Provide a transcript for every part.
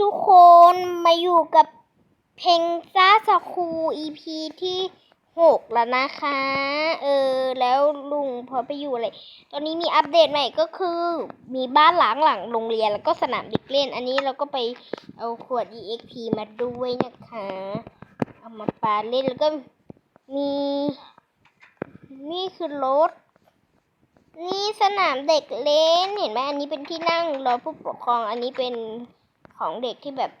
ทุกคนมาอยู่กับเพลงซ่าสคู EP ที่หกแล้วนะคะ เออ แล้วลุงพอไปอยู่อะไร ตอนนี้มีอัปเดตใหม่ก็คือ มีบ้านหลังหลังโรงเรียนแล้วก็สนามเด็กเล่น อันนี้เราก็ไปเอาขวด EXP มาด้วยนะคะ เอามาปาเล่นแล้วก็มี นี่คือรถนี่สนามเด็กเล่นเห็นไหมอันนี้เป็นที่นั่งรอผู้ปกครองอันนี้เป็น ของเด็กที่แบบ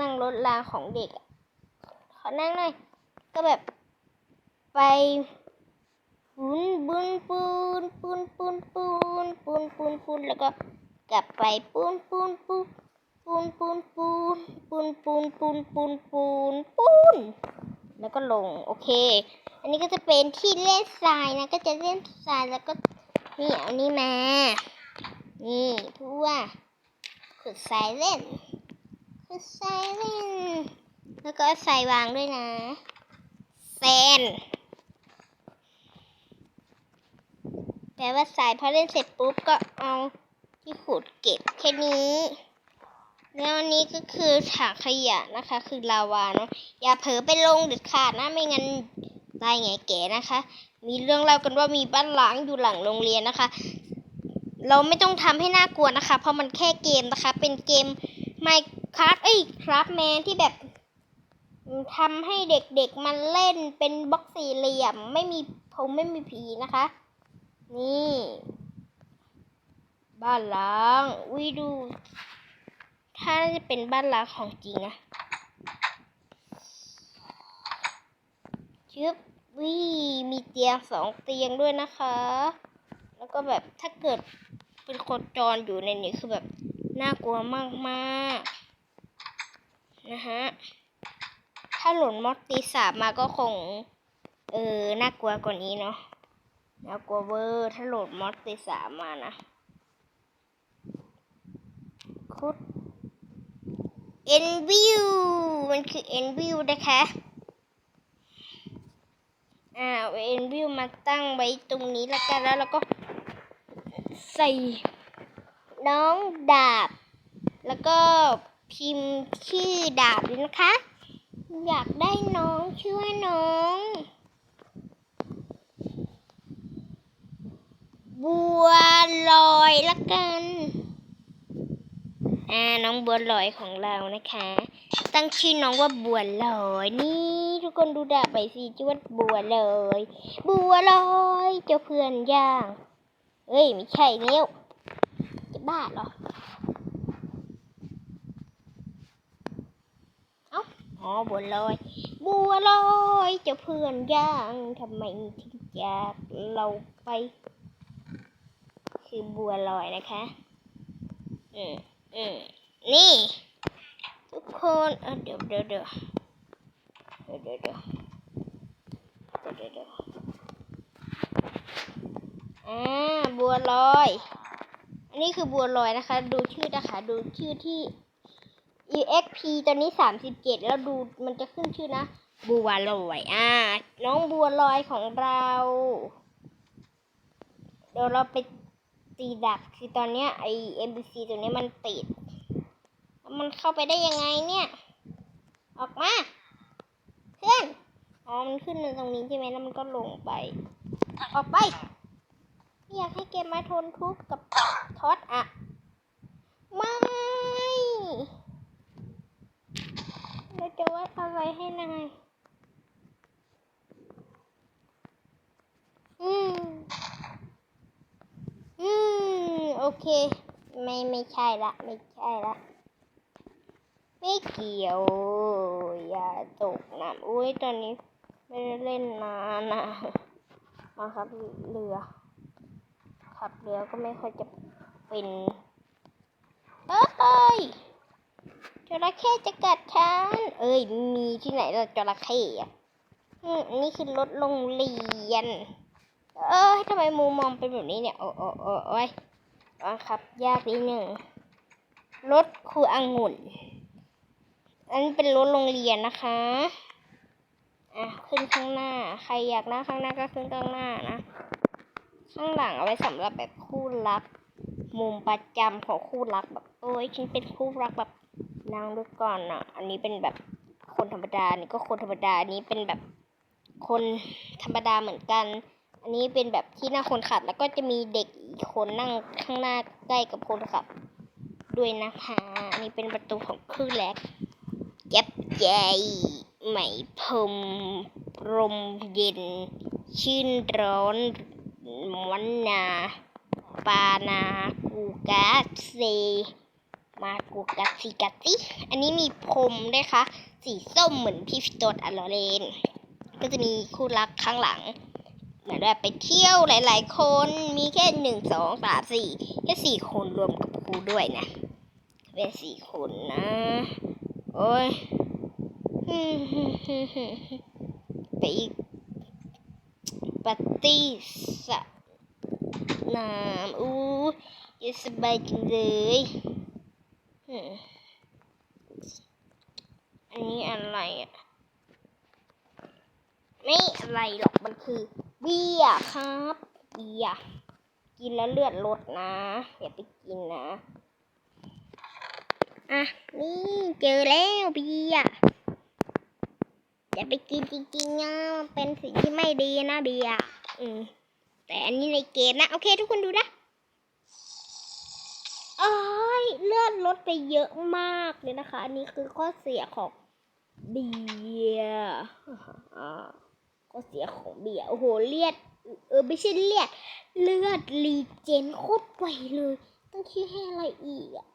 นั่งรถรางของเด็กขอนั่งหน่อย ก็แบบไปปุนบุนปูนปูนปูนปูนปูนปูนปูนแล้วก็กลับไปปูนปูนปูนปูนปูนปูนปูนปูนปูนปูนปูนปูนแล้วก็ลงโอเค อันนี้ก็จะเป็นที่เล่นทรายนะ ก็จะเล่นทรายแล้วก็นี่เอานี่มา นี่ทั่วขุดทรายเล่น ขุดทรายเล่นแล้วก็เอาทรายวางด้วยนะแซนแปลว่าทรายพอเล่นเสร็จปุ๊บก็เอาที่ขุดเก็บแค่นี้ แล้วอันนี้ก็คือถังขยะนะคะ คือลาวาเนาะอย่าเผลอไปลงเด็ดขาดนะไม่งั้นได้ไงแก่นะคะ มีเรื่องเล่ากันว่ามีบ้านล้างอยู่หลังโรงเรียนนะคะ เราไม่ต้องทำให้น่ากลัวนะคะ เพราะมันแค่เกมนะคะ เป็นเกม Minecraft เอ้ครับแมนที่แบบทำให้เด็กๆมันเล่นเป็นบล็อกสี่เหลี่ยม ไม่มีผมไม่มีผีนะคะ นี่ บ้านล้างวิดู ถ้าจะเป็นบ้านล้างของจริงนะชึบวิมีเตียงสองเตียงด้วยนะคะ แล้วก็แบบถ้าเกิดเป็นคนจรอยู่ในนี้คือแบบน่ากลัวมากๆ นะฮะ ถ้าหล่นมอสตีสามมาก็คง เออ น่ากลัวกว่านี้เนาะ น่ากลัวเวอร์ ถ้าหลดมอสตีสามมานะคุดเอ็นวิวมันคือเอ็นวิวนะคะอ่าเอ็นวิวมาตั้งไว้ตรงนี้แล้วกันแล้วเราก็ใส่น้องดาบ แล้วก็ พิมพ์ชื่อดาบเลยนะคะ อยากได้น้องชื่อว่าน้อง บัวลอยละกัน อ่าน้องบัวลอยของเรานะคะ ตั้งชื่อน้องว่าบัวลอยนี่ทุกคนดูดาบไปสิชื่อว่าบัวลอยบัวลอยเจ้าเพื่อนย่าง เอ้ยไม่ใช่เนิ้วจะบ้าเหรอ อ๋อบัวลอย บัวลอยเจ้าเพื่อนย่างทำไมถึงจากเราไป คือบัวลอยนะคะอืมอืมนี่ ทุกคนเดี๋ยวเดี๋ยวเดี๋ยวเดี๋ยวเดี๋ยวเดี๋ยวเดี๋ยวอ่าบัวลอย อันนี้คือบัวลอยนะคะ ดูชื่อนะคะ ดูชื่อที่ exp ตอนนี้สามสิบเจ็ดแล้วดูมันจะขึ้นชื่อนะ บัวลอย อ่า น้องบัวลอยของเรา เดี๋ยวเราไปตีดักคือตอนเนี้ยไอ MBC ตัวนี้มันติด มันเข้าไปได้ยังไงเนี่ย ออกมาเพื่อนอ๋อ มันขึ้นตรงนี้ใช่ไหมแล้วมันก็ลงไป ออกไปไม่อยากให้เกมมาทนทุกข์กับท็อตอะไม่เรา จะวาดอะไรให้นาย อืม อืม โอเค ไม่ไม่ใช่ละ ไม่ใช่ละ ไม่เกี่ยว อย่าตกน้ำอุ้ยตอนนี้ไม่ได้เล่นนานนะมาครับเรือ ขับเรือก็ไม่ค่อยจะเป็น เอ้ย จระเข้จะกัดฉัน เอ้ย มีที่ไหนล่ะจระเข้อะอืมนี่คือรถโรงเรียน เอ้ยทำไมมุมมองเป็นแบบนี้เนี่ย โอ้โอ้โอ้โอ้ยบังคับ ยากนิดหนึ่ง รถครูองุ่น อันนี้เป็นรถโรงเรียนนะคะ อะ ขึ้นข้างหน้า ใครอยากนั่งข้างหน้าก็ขึ้นข้างหน้านะ ข้างหลังเอาไว้สำหรับแบบคู่รัก มุมประจำของคู่รักแบบ โอ้ยฉันเป็นคู่รักแบบ นั่งด้วยก่อนอะ อันนี้เป็นแบบคนธรรมดา นี่ก็คนธรรมดา อันนี้เป็นแบบคนธรรมดาเหมือนกัน อันนี้เป็นแบบที่นั่งคนขับ แล้วก็จะมีเด็กอีกคนนั่งข้างหน้าใกล้กับคนขับ ด้วยนะคะอันนี้เป็นประตูของเครื่องแรกย็บใหญ่ไหมพรมลมเย็น ชื่นร้อนมันนา ปานากูกาเซ มากูกัสซิกัสซิอันนี้มีพรมด้วยค่ะ สีส้มเหมือนพี่ฟิโตดอลอเรน ก็จะมีคู่รักข้างหลัง เหมือนแบบไปเที่ยวหลาย ๆ คน มีแค่หนึ่งสองสามสี่แค่สี่คนรวมกับครูด้วยนะ เป็นสี่คนนะ โอ้ยไปอีกปาร์ตี้สนามอู้ยสบายจังเลย อันนี้อะไรอะ ไม่อะไรหรอก มันคือ เบียร์ครับเบียร์กินแล้วเลือดลดนะ อย่าไปกินนะ อะ นี่เจอแล้วเบียร์อย่าไปกินจริงๆนะมันเป็นสิ่งที่ไม่ดีนะเบียร์อืมแต่อันนี้ในเกมนะ โอเค ทุกคนดูนะ โอ้ยเลือดลดไปเยอะมากเลยนะคะ อันนี้คือข้อเสียของเบียร์ข้อเสียของเบียร์โอ้โหเลือดเออไม่ใช่เลือด เลือดรีเจนโคตรไวเลย ต้องชื่อให้อะไรอีกอะ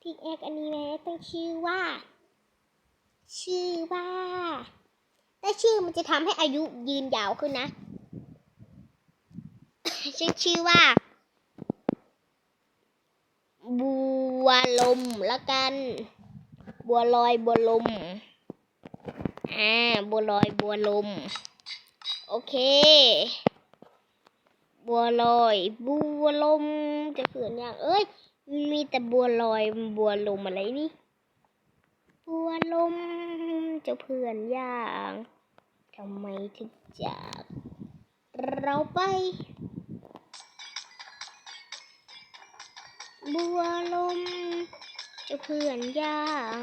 พิกแอคอันนี้นะต้องชื่อว่า ชื่อว่าแต่ชื่อมันจะทำให้อายุยืนยาวขึ้นนะชื่อชื่อว่า บัวลมละกัน บัวลอยบัวลม อ่า บัวลอยบัวลม โอเค บัวลอย บัวลม จะเขินอย่าง เอ้ย มีแต่บัวลอยบัวลมอะไรนี่ บัวลมจะเพื่อนอย่างทำไมถึงจาก เราไป บัวลมเจะเพื่อนย่าง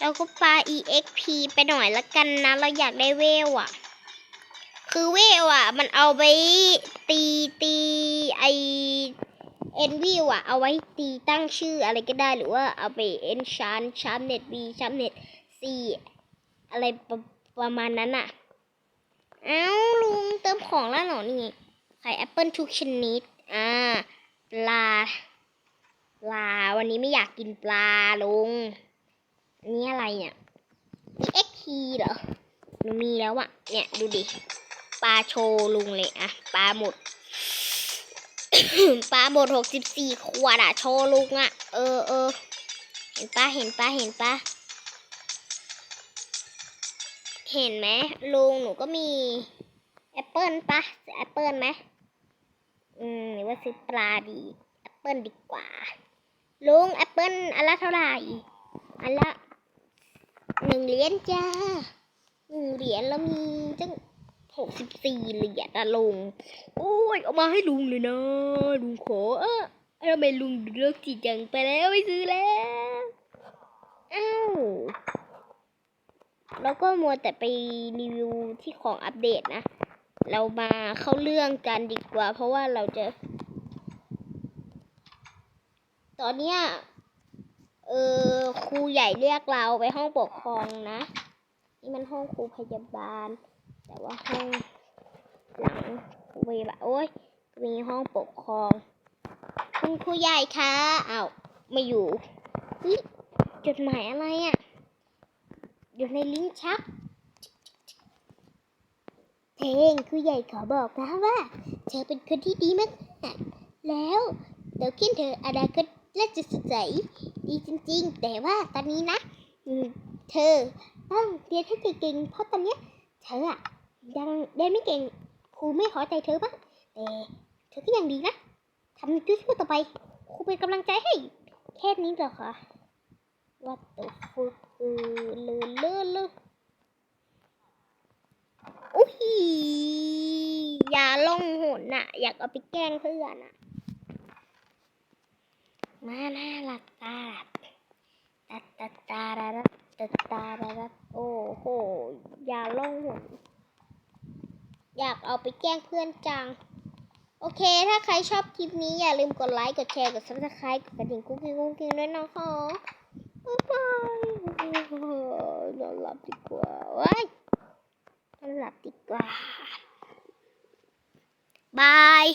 เราก็ปา exp ไปหน่อยละกันนะ เราอยากได้เวลอะคือเวลอะมันเอาไปตีตีไอเอ็นวิวอะเอาไว้ตีตั้งชื่ออะไรก็ได้หรือว่าเอาไปเอ็นชานชามเน็ตบีชามเน็ตซีอะไรประประมาณนั้นอะเอ้าลุงเติมของแล้วเหรอนี่ไงไข่แอปเปิลทุกชนิด อ่า ปลา ปลา วันนี้ไม่อยากกินปลาลุงนนี้อะไรเนี่ย EXP เหรอหนูมีแล้วอะเนี่ยดูดิ ปลาโชว์ลุงเลยอะปลาหมด ปลาหมดหกสิบสี่ขวดอะโชว์ลุงอะเออเออเห็นปะเห็นปะเห็นปะเห็นไหมลุงหนูก็มีแอปเปิลปะแอปเปิลไหมอืมหรือว่าซื้อปลาดี แอปเปิลดีกว่า ลุงแอปเปิลอันละเท่าไหร่อันละหนึ่งเหรียญจ้าหนึ่งเหรียญแล้วมีตั้งหกสิบสี่เหรียญอะลุงโอ้ยเอามาให้ลุงเลยนะลุงขอเออทำไมลุงเลิกจีจังไปแล้วไม่ซื้อแล้วอ้าวแล้วก็มัวแต่ไปรีวิวที่ของอัปเดตนะ เรามาเข้าเรื่องกันดีกว่า เพราะว่าเราจะต อนเนี้ยเออครูใหญ่เรียกเราไปห้องปกครองนะ นี่มันห้องครูพยาบาล แต่ว่าห้องหลังครูพยาบาลโอ้ยมีห้องปกครอง คุณครูใหญ่คะเอ้าไม่อยู่จดหมายอะไรอะ่ะ อยู่ในลิ้นชักเพลงครูใหญ่ขอบอกนะว่า เธอเป็นคนที่ดีมากแล้วเดี๋ยวขึ้นเธออนาคต และจะสดใสดีจริง ๆ แต่ว่าตอนนี้นะ เธอต้องเรียนให้เก่งๆเพราะตอนนี้เธออะยังเรียนไม่เก่งครูไม่ขอใจเธอบ้างแต่เธอก็ยังดีนะทำจุดๆต่อไปครูเป็นกำลังใจให้ แค่นี้เหรอคะว่าตัวฟุกเออเลื่อเลือเลื่ออุ้ยอย่าลงหนน่ะ อยากเอาไปแกล้งเพื่อนน่ะ มามารักตาตัดตาดตาระรับตัดตาระรับโอ้โห อย่าล่องหนอยากเอาไปแกล้งเพื่อนจัง โอเค ถ้าใครชอบคลิปนี้อย่าลืมกดไลค์ กดแชร์ กดซับสไคร b ์กดกระดิ่งกุ๊กกิ๊กกุ๊กกิ๊กด้วยนะคะบ๊ายบายนอนหลับดีกว่าเว้ยนอนหลับดีกว่าบาย